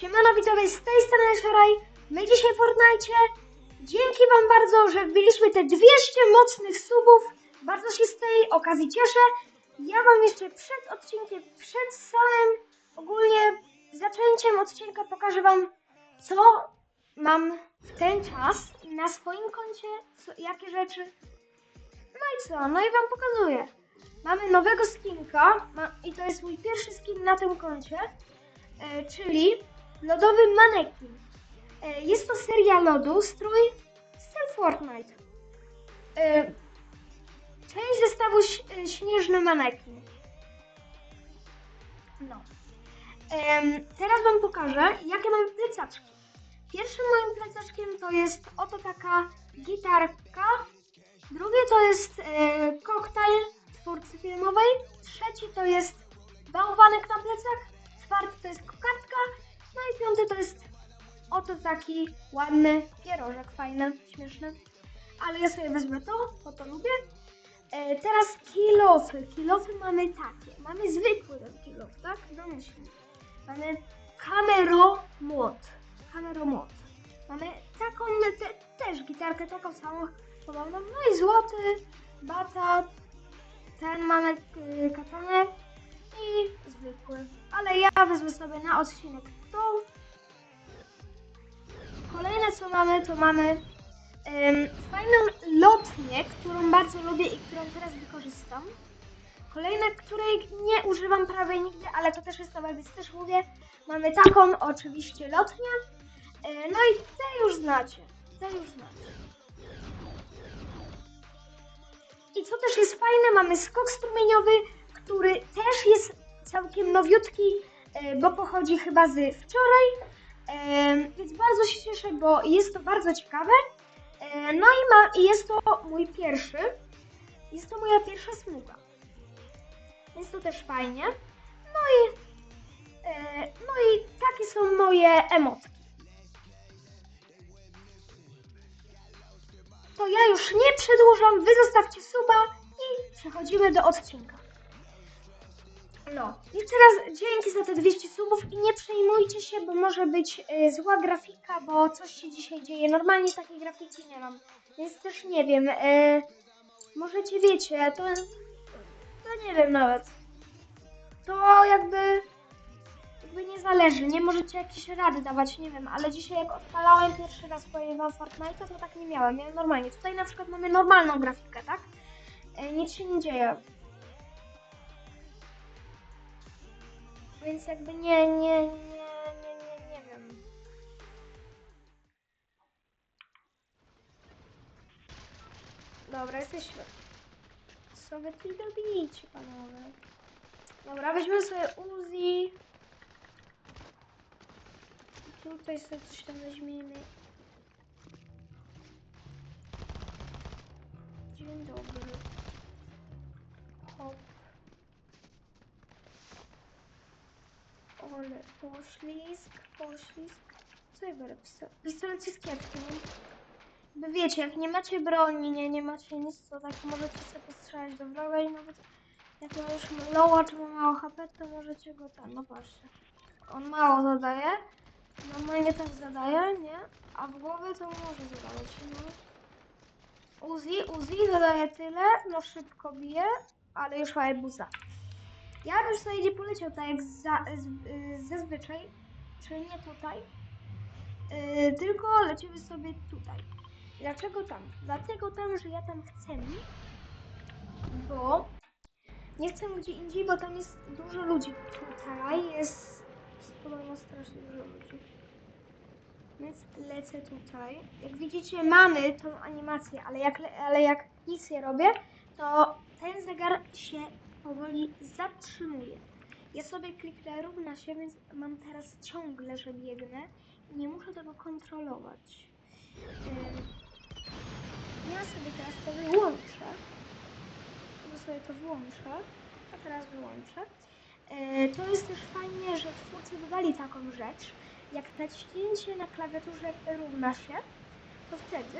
Siemano widzowie, z tej strony Szaraj. My dzisiaj w Fortnite. Dzięki wam bardzo, że wbiliśmy te 200 mocnych subów. Bardzo się z tej okazji cieszę. Ja wam jeszcze przed odcinkiem, przed samym ogólnie zaczęciem odcinka pokażę wam, co mam w ten czas na swoim koncie, co, jakie rzeczy. No i co? No i wam pokazuję. Mamy nowego skinka ma, i to jest mój pierwszy skin na tym koncie, e, czyli lodowy manekin. E, jest to seria lodu, strój styl Fortnite. E, część zestawu e, śnieżny manekin. No. Teraz wam pokażę, jakie mam plecaczki. Pierwszym moim plecaczkiem to jest oto taka gitarka. Drugie to jest koktajl twórcy filmowej. Trzeci to jest bałwanek na plecach. Czwarty to jest kokardka. No i piąty to jest oto taki ładny pierożek, fajny, śmieszny. Ale ja sobie wezmę to, bo to lubię. E, teraz kilofy. Kilofy mamy takie. Mamy zwykły ten kilof, tak? Domyślnie. Mamy kameromot. Kameromot. Mamy taką te, też gitarkę, taką samą podobną. No i złoty, bata, ten mamy y, katanę i zwykły. Ja wezmę sobie na odcinek tą. Kolejne co mamy, to mamy em, fajną lotnię, którą bardzo lubię i którą teraz wykorzystam. Kolejne, której nie używam prawie nigdy, ale to też jest nowe, więc też mówię. Mamy taką oczywiście lotnię. E, No i te już znacie. Te już znacie. I co też jest fajne, mamy skok strumieniowy, który też jest całkiem nowiutki, e, bo pochodzi chyba z wczoraj. E, Więc bardzo się cieszę, bo jest to bardzo ciekawe. E, No i, ma, jest to mój pierwszy. Jest to moja pierwsza smuga. Jest to też fajnie. No i, no i takie są moje emotki. To ja już nie przedłużam, wy zostawcie suba i przechodzimy do odcinka. No, jeszcze raz dzięki za te 200 subów i nie przejmujcie się, bo może być e, zła grafika, bo coś się dzisiaj dzieje. Normalnie takiej grafiki nie mam, więc też nie wiem. E, możecie wiecie, to, to nie wiem nawet. To jakby, jakby nie zależy, nie możecie jakieś rady dawać, nie wiem, ale dzisiaj jak odpalałem pierwszy raz pojawia Fortnite, to tak nie miałem, miałem normalnie. Tutaj na przykład mamy normalną grafikę, tak? E, nic się nie dzieje. Więc jakby nie, nie, nie, nie, nie, nie wiem. Dobra, jesteśmy. Co wy tu robicie, panowie? Dobra, weźmiemy sobie Uzi. Tutaj sobie coś tam weźmiemy. Dzień dobry. Ale poślizg, poślizg. Co ja biorę? Pisto- Pistolet jest kiepski, nie? Wiecie, jak nie macie broni, nie, nie macie nic, to tak możecie sobie postrzelać do wroga i nawet jak ma już lowa czy ma mało HP, to możecie go tam, no patrzcie. On mało zadaje, normalnie tak zadaje, nie? A w głowie to może zadawać, no. Uzi, Uzi zadaje tyle, no szybko bije, ale już buza. Ja bym sobie nie poleciał tak jak za, z, y, zazwyczaj, czyli nie tutaj, y, tylko lecimy sobie tutaj. Dlaczego tam? Dlatego tam, że ja tam chcę, bo nie chcę gdzie indziej, bo tam jest dużo ludzi. Tutaj jest podobno strasznie dużo ludzi. Więc lecę tutaj. Jak widzicie, mamy tą animację, ale jak, le- ale jak nic nie robię, to ten zegar się powoli zatrzymuje. Ja sobie kliknę równa się, więc mam teraz ciągle, że biegnę i nie muszę tego kontrolować. Ja sobie teraz to wyłączę. Ja sobie to włączę, a teraz wyłączę. E, To jest też fajnie, że twórcy dodali taką rzecz, jak naciśnięcie na klawiaturze równa się, to wtedy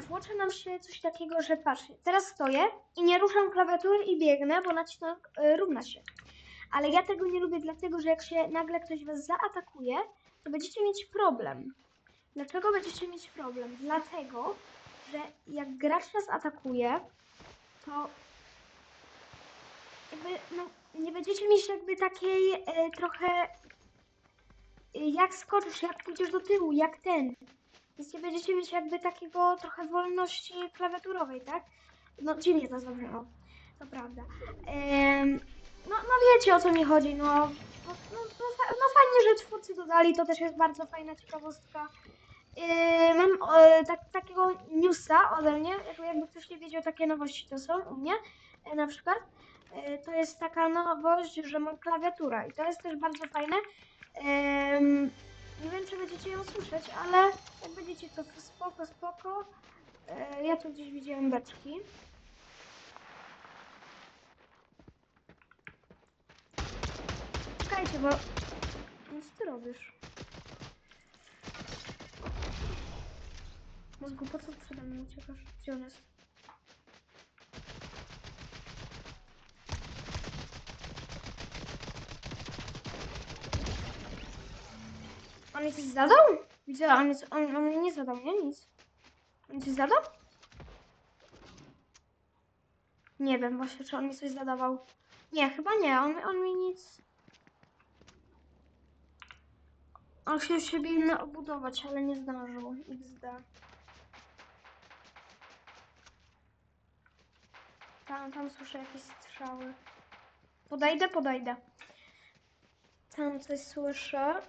włącza nam się coś takiego, że patrzcie, teraz stoję i nie ruszam klawiatury i biegnę, bo nacisnę e, równa się. Ale ja tego nie lubię, dlatego że jak się nagle ktoś was zaatakuje, to będziecie mieć problem. Dlaczego będziecie mieć problem? Dlatego, że jak gracz nas atakuje, to jakby, no, nie będziecie mieć jakby takiej e, trochę e, jak skoczysz, jak pójdziesz do tyłu, jak ten. Więc nie będziecie mieć jakby takiego trochę wolności klawiaturowej, tak? No dziwnie to zabrzmiało, to prawda. Em, no, no wiecie o co mi chodzi, no, no, no, no, no fajnie, że twórcy dodali, to też jest bardzo fajna ciekawostka. Yy, mam e, tak, takiego newsa ode mnie, jakby, ktoś nie wiedział, takie nowości to są u mnie, e, na przykład. E, to jest taka nowość, że mam klawiaturę i to jest też bardzo fajne. Czy będziecie ją słyszeć, ale jak będziecie, to spoko, spoko. E, ja tu gdzieś widziałem beczki. Czekajcie, bo... Co ty robisz? Mózgu, po co przede mną uciekasz? Gdzie on jest? On coś zadał? Widzę, on, jest, on, on nie zadał, nie? Nic. On coś zadał? Nie wiem właśnie, czy on mi coś zadawał. Nie, chyba nie, on, on mi nic... On chciał siebie obudować, ale nie zdążył. XD. Tam, tam słyszę jakieś strzały. Podejdę, podejdę. Tam coś słyszę,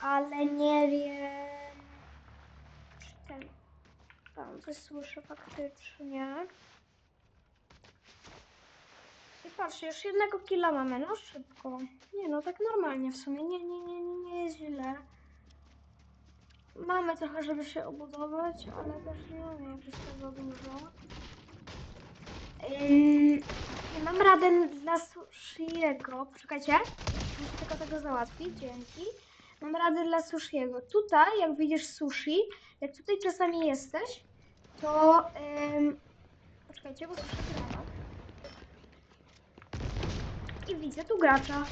ale nie wiem, ten... Tam coś słyszę faktycznie. I patrzcie, już jednego killa mamy, no szybko. Nie no, tak normalnie w sumie, nie, nie, nie, nie, nie jest źle. Mamy trochę, żeby się obudować, ale też nie mamy jakoś tego dużo. Ym, mam radę dla Sushiego. Poczekajcie, muszę tylko tego załatwić, dzięki. Mam radę dla Sushiego. Tutaj, jak widzisz sushi, jak tutaj czasami jesteś, to... Ym, poczekajcie, bo sushi gra. I widzę tu gracza,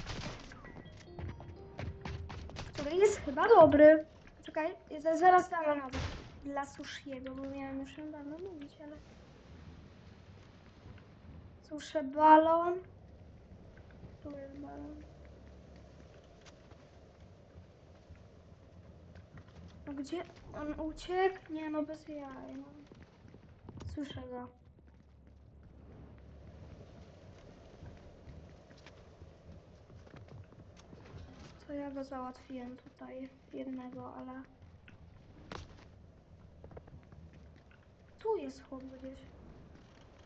który jest chyba dobry. Czekaj, za- zaraz dam radę dla Sushiego, bo miałem już dawno mówić, ale... Suszę balon. Tu jest balon. No gdzie on uciekł? Nie no, bez jaj. No. Słyszę go. To ja go załatwiłem tutaj jednego, ale... Tu jest chłop gdzieś.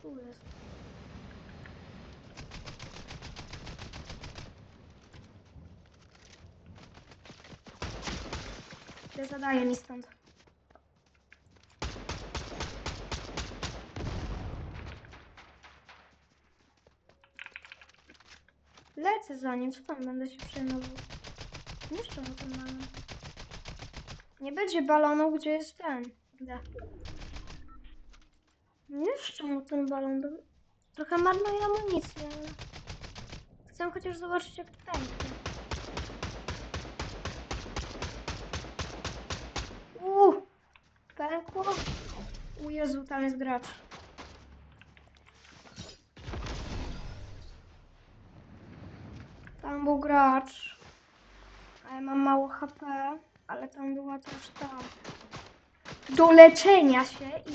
Tu jest. Te zadaje mi stąd. Lecę za nim, co tam będę się przejmował? Mu ten balon. Nie będzie balonu, gdzie jest ten. Gdzie? Jeszcze mu ten balon. Trochę marnuje amunicję. Chcę chociaż zobaczyć jak to pęknie. Uuu, pękło. U Jezu, tam jest gracz. Tam był gracz. A ja mam mało HP, ale tam była też ta... Do leczenia się i...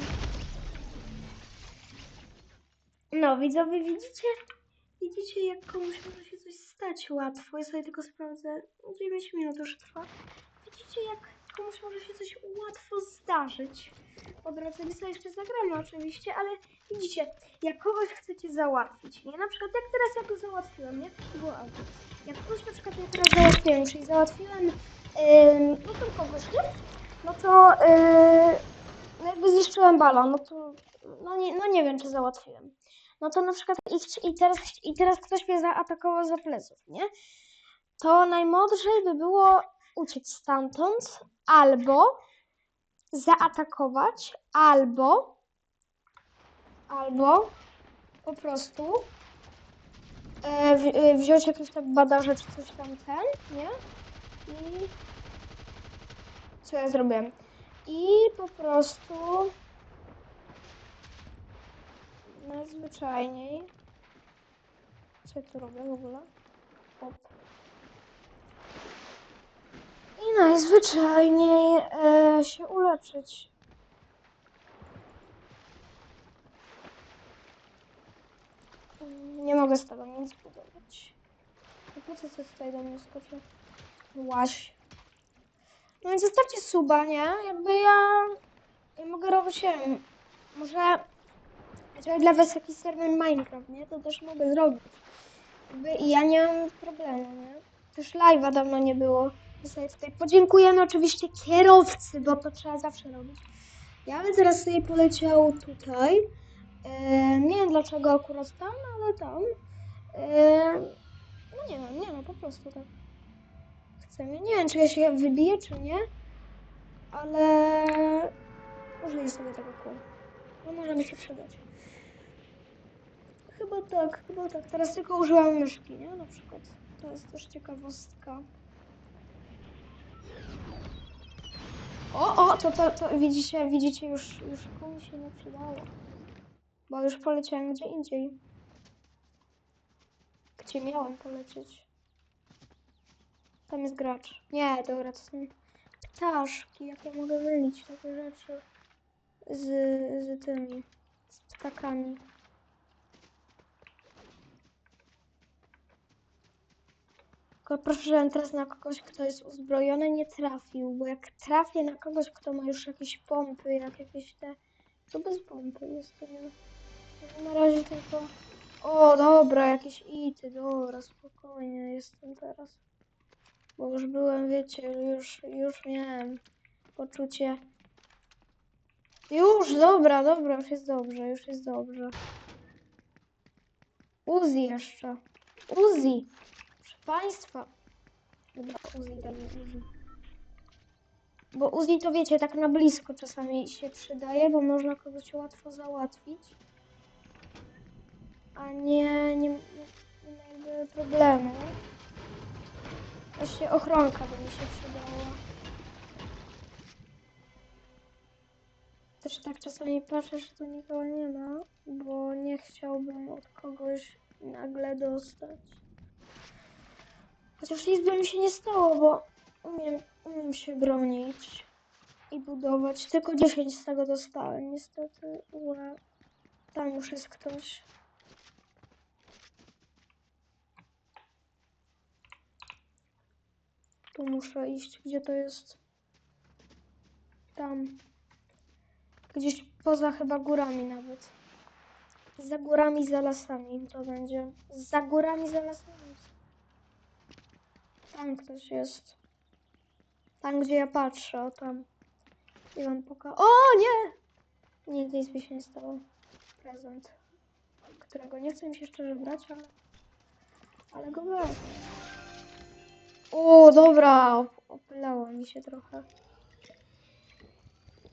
No, widzowie, widzicie? Widzicie, jak komuś może się coś stać łatwo. Ja sobie tylko sprawdzę. 9 minut już trwa. Widzicie, jak komuś może się coś łatwo zdarzyć. Po drodze my sobie jeszcze zagramy oczywiście, ale widzicie, jak kogoś chcecie załatwić, nie? Na przykład jak teraz ja go załatwiłem, nie? To było auto. Jak kogoś na przykład ja teraz załatwiłem, czyli załatwiłem ym, no to kogoś, nie? No to yy, no jakby zniszczyłem balon, no to no nie, no nie wiem, czy załatwiłem. No to na przykład i, i, teraz, i teraz ktoś mnie zaatakował za pleców, nie? To najmądrzej by było uciec stamtąd, albo zaatakować, albo albo po prostu e, e, wziąć jakieś tam badaże czy coś tam ten, nie? I co ja zrobiłem? I po prostu najzwyczajniej co ja tu robię w ogóle? Op. I najzwyczajniej e, się uleczyć. Nie mogę z tego nic budować. Po co ty tutaj do mnie skoczy? Łaś. No więc zostawcie suba, nie? Jakby ja... Ja mogę robić, wiem, może... Jeżeli dla was jakiś serwer Minecraft, nie? To też mogę zrobić. Jakby ja nie mam problemu, nie? Też live'a dawno nie było. Sobie tutaj podziękujemy oczywiście kierowcy, bo to trzeba zawsze robić. Ja bym teraz sobie poleciał tutaj. E, nie wiem dlaczego akurat tam, ale tam. E, no nie wiem, nie no, po prostu tak. Chcemy. Nie wiem, czy ja się wybiję, czy nie. Ale użyję sobie tego kół. Mi się przydać. Chyba tak, chyba tak. Teraz tylko użyłam myszki, nie? Na przykład. To jest też ciekawostka. O, o, to, to, to widzicie, widzicie, już, już mi się nie przydało. Bo już poleciałem gdzie indziej. Gdzie miałem polecieć? Tam jest gracz. Nie, dobra, to są ptaszki. Jak ja mogę mylić takie rzeczy z, z tymi, z ptakami. Tylko proszę, żebym teraz na kogoś, kto jest uzbrojony, nie trafił, bo jak trafię na kogoś, kto ma już jakieś pompy, jak jakieś te, to bez pompy jest to nie. Na razie tylko... O, dobra, jakieś ity, dobra, spokojnie jestem teraz. Bo już byłem, wiecie, już, już miałem poczucie. Już, dobra, dobra, już jest dobrze, już jest dobrze. Uzi jeszcze. Uzi. Państwa. Dobra. Bo Uzi to wiecie, tak na blisko czasami się przydaje, bo można kogoś łatwo załatwić. A nie, nie, nie, nie ma problemu. Właśnie ochronka by mi się przydała. Też tak czasami patrzę, że tu nikogo nie ma, bo nie chciałbym od kogoś nagle dostać. Chociaż nic by mi się nie stało, bo umiem, umiem się bronić i budować. Tylko 10 z tego dostałem, niestety. Ła. Tam już jest ktoś. Tu muszę iść. Gdzie to jest? Tam. Gdzieś poza chyba górami nawet. Za górami, za lasami to będzie. Za górami, za lasami. Tam ktoś jest. Tam, gdzie ja patrzę, o tam. I wam poka... O, nie! Nie, nic mi się nie stało. Prezent. Którego nie chcę mi się szczerze brać, ale... Ale go wezmę. O, dobra! op- Opylało mi się trochę.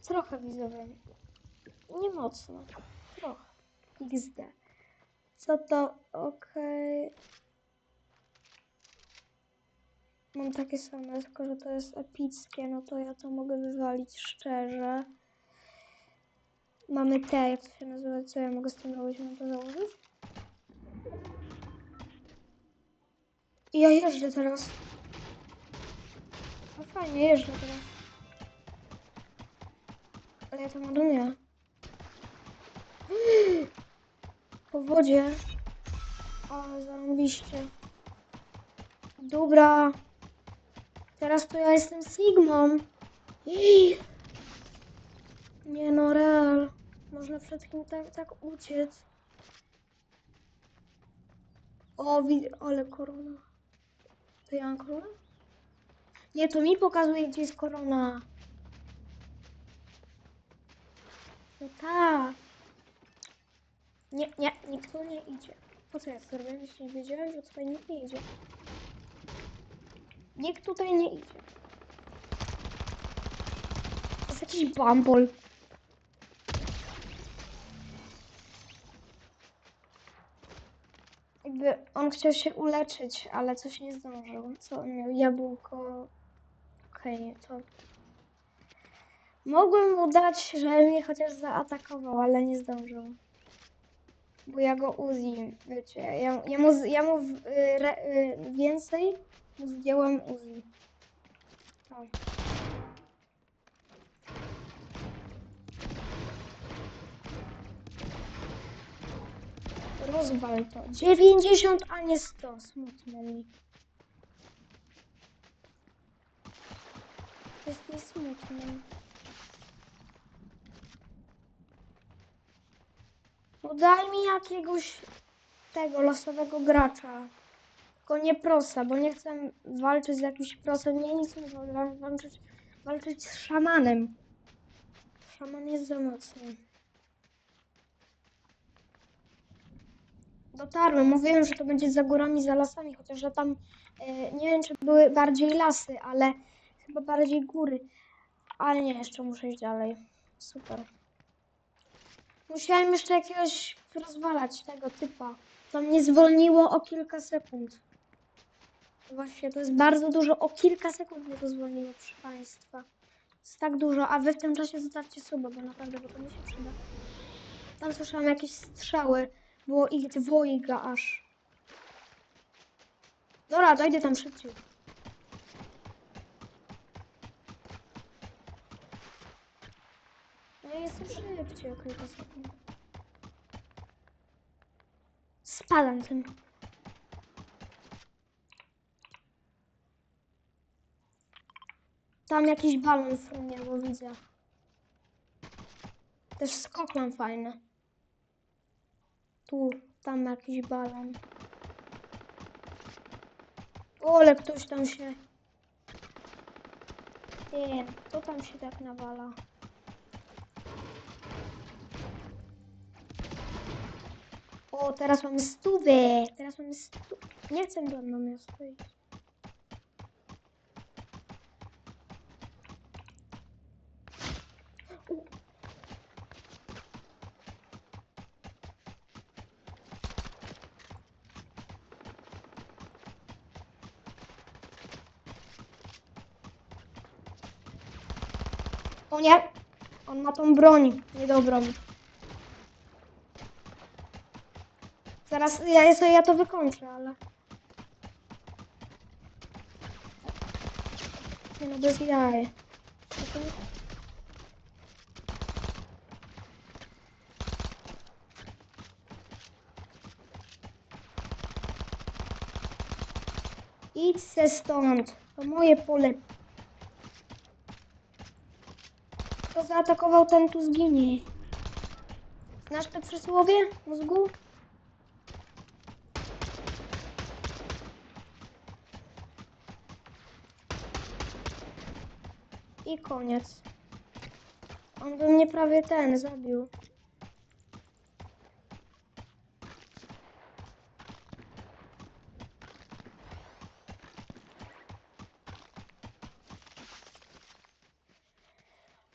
Trochę widzowie. Nie mocno. Trochę. XD. Co to? Okej. Mam takie same, tylko że to jest epickie, no to ja to mogę wywalić szczerze. Mamy te, jak to się nazywa, co ja mogę z tym robić? Mam to założyć? I ja jeżdżę teraz. No fajnie, jeżdżę teraz. Ale ja to ładuję. Po wodzie. O, zarąbiście. Dobra. Teraz to ja jestem Sigmą. Ej. Nie no, real. Można przed kim tak, tak uciec. O, ale korona. To ja mam koronę? Nie, to mi pokazuje, gdzie jest korona. No tak. Nie, nie, nikt tu nie idzie. Po co ja to robię? Jeśli wiedziałem, że tutaj nikt nie idzie. Nikt tutaj nie idzie. To jest jakiś bambol. Jakby on chciał się uleczyć, ale coś nie zdążył. Co on miał? Jabłko. Okej, to. Mogłem mu dać, że mnie chociaż zaatakował, ale nie zdążył. Bo ja go Uzi, wiecie, ja, ja mu, ja mu w- y, re, y, więcej zdjąłem Uzi. O. Rozwal to. 90, a nie 100. Smutno mi. Jest mi smutno. No daj mi jakiegoś tego losowego gracza. Tylko nie prosa, bo nie chcę walczyć z jakimś prosem. Nie, nic nie wam- walczyć, walczyć z szamanem. Szaman jest za mocny. Dotarłem, mówiłem, że to będzie za górami, za lasami, chociaż że tam e, nie wiem, czy były bardziej lasy, ale chyba bardziej góry. Ale nie, jeszcze muszę iść dalej. Super. Musiałem jeszcze jakiegoś rozwalać tego typa. To mnie zwolniło o kilka sekund. Właśnie, to jest bardzo dużo. O kilka sekund mnie to zwolniło, proszę Państwa. Jest tak dużo, a Wy w tym czasie zostawcie suba, bo naprawdę, bo to mi się przyda. Tam słyszałam jakieś strzały. Było ich dwojga aż. Dobra, dojdę tam szybciej. No ja jestem szybciej o kilka sekund. Spadam tym. Tam jakiś balon frunie, bo widzę. Też skok mam fajny. Tu, tam jakiś balon. O, ale ktoś tam się... Nie, kto tam się tak nawala? O, teraz mamy stówę. Teraz mamy stu... Nie chcę do na miasto O nie! On ma tą broń niedobrą. Zaraz ja, ja, ja to wykończę, ale... Nie no, bez jaj. Idź se stąd. To moje pole. Kto zaatakował, ten tu zginie. Znasz to przysłowie, mózgu? I koniec. On by mnie prawie ten zabił.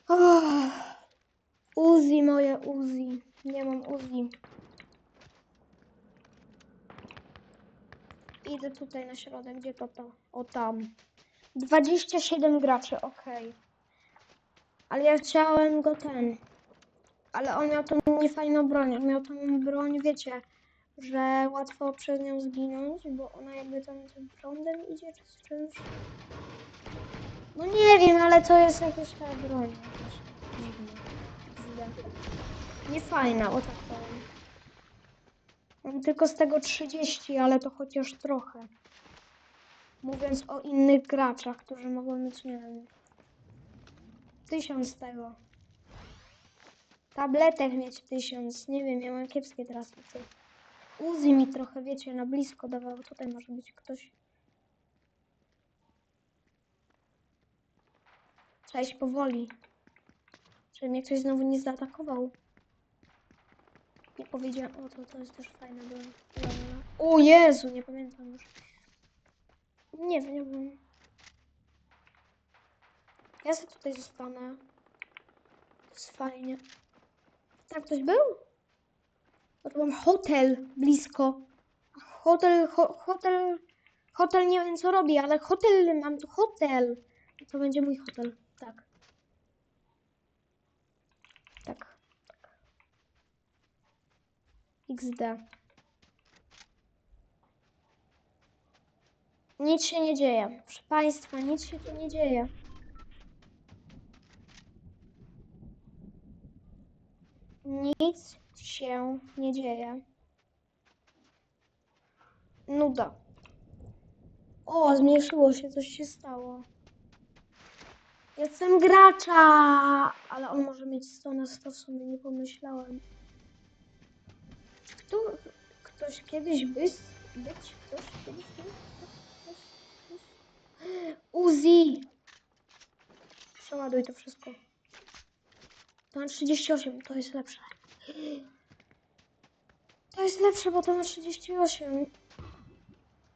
Oh, Uzi, moje Uzi. Nie mam Uzi. Idę tutaj na środek, gdzie to to? O tam. 27 graczy, okej. Ale ja chciałem go ten. Ale on miał tą niefajną broń. On miał tą broń, wiecie, że łatwo przez nią zginąć, bo ona jakby tam tym prądem idzie czy z czymś. No nie wiem, ale to jest jakaś ta broń. Dziwna. Niefajna, o tak powiem. Tylko z tego 30, ale to chociaż trochę. Mówiąc o innych graczach, którzy mogą mieć, nie wiem, tysiąc tego. Tabletek mieć tysiąc, nie wiem, ja mam kiepskie teraz widzę. Uzi mi trochę, wiecie, na blisko dawał. Tutaj może być ktoś. Iść powoli. Żeby mnie ktoś znowu nie zaatakował. Nie powiedziałem, o to, to jest też fajne. Dobra. O Jezu, nie pamiętam już. Nie wiem. Ja sobie tutaj zostanę. To jest fajnie. Tak ktoś był? Bo tu mam hotel blisko. Hotel, ho, hotel, hotel nie wiem co robi, ale hotel, mam tu hotel. To będzie mój hotel, tak. Tak. tak. XD. Nic się nie dzieje. Proszę Państwa, nic się tu nie dzieje. Nic się nie dzieje. Nuda. O, zmniejszyło się, coś się stało. Jestem gracza, ale on może mieć 100 na 100 w sumie, nie pomyślałem. Kto, ktoś kiedyś być, być, ktoś kiedyś ktoś. Uzi! Przeładuj to wszystko. To ma 38, to jest lepsze. To jest lepsze, bo to ma 38.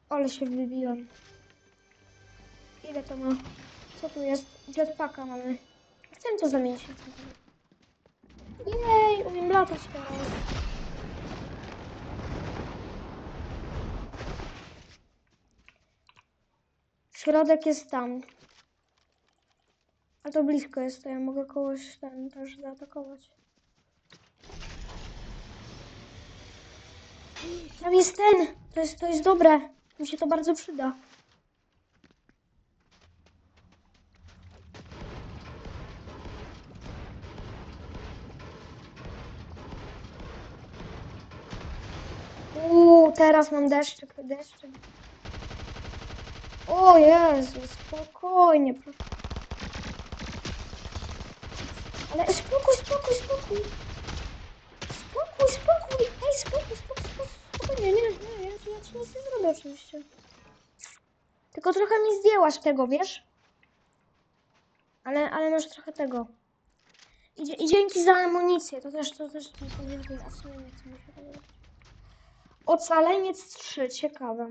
Ale się wybiłem. Ile to ma? Co tu jest? Jetpacka mamy. Chcę to zamienić. na. Jej, umiem latać teraz. Środek jest tam. A to blisko jest, to ja mogę kogoś tam też zaatakować. Tam jest ten! To jest, to jest dobre. Mi się to bardzo przyda. Uuu, teraz mam deszczyk, deszczyk. O Jezu, spokojnie. Ale spokój, spokój, spokój. Spokój, spokój. Ej, spokój, spokój, spokój. Spokojnie, nie, nie, ja, ja ci nic nie zrobię oczywiście. Tylko trochę mi zdjęłaś tego, wiesz? Ale, ale masz trochę tego. I, I dzięki za amunicję, to też, to też to się tego robić. Ocaleniec 3, ciekawe.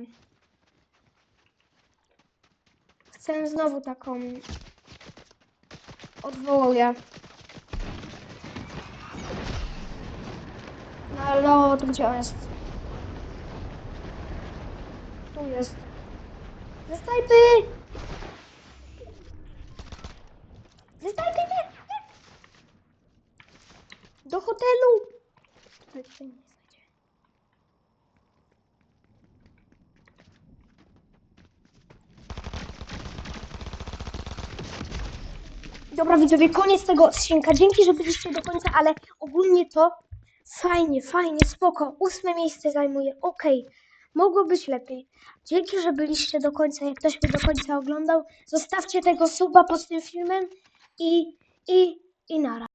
Chcę znowu taką. Odwołuję. No ale tu gdzie on jest? Tu jest. Wystajpy! Wystajpy, nie! nie! Do hotelu! Nie Dobra widzowie, koniec tego odcinka. Dzięki, że byliście do końca, ale ogólnie to fajnie, fajnie, spoko. Ósme miejsce zajmuje, okej. Mogło być lepiej. Dzięki, że byliście do końca. Jak ktoś mnie do końca oglądał, zostawcie tego suba pod tym filmem i, i, i nara.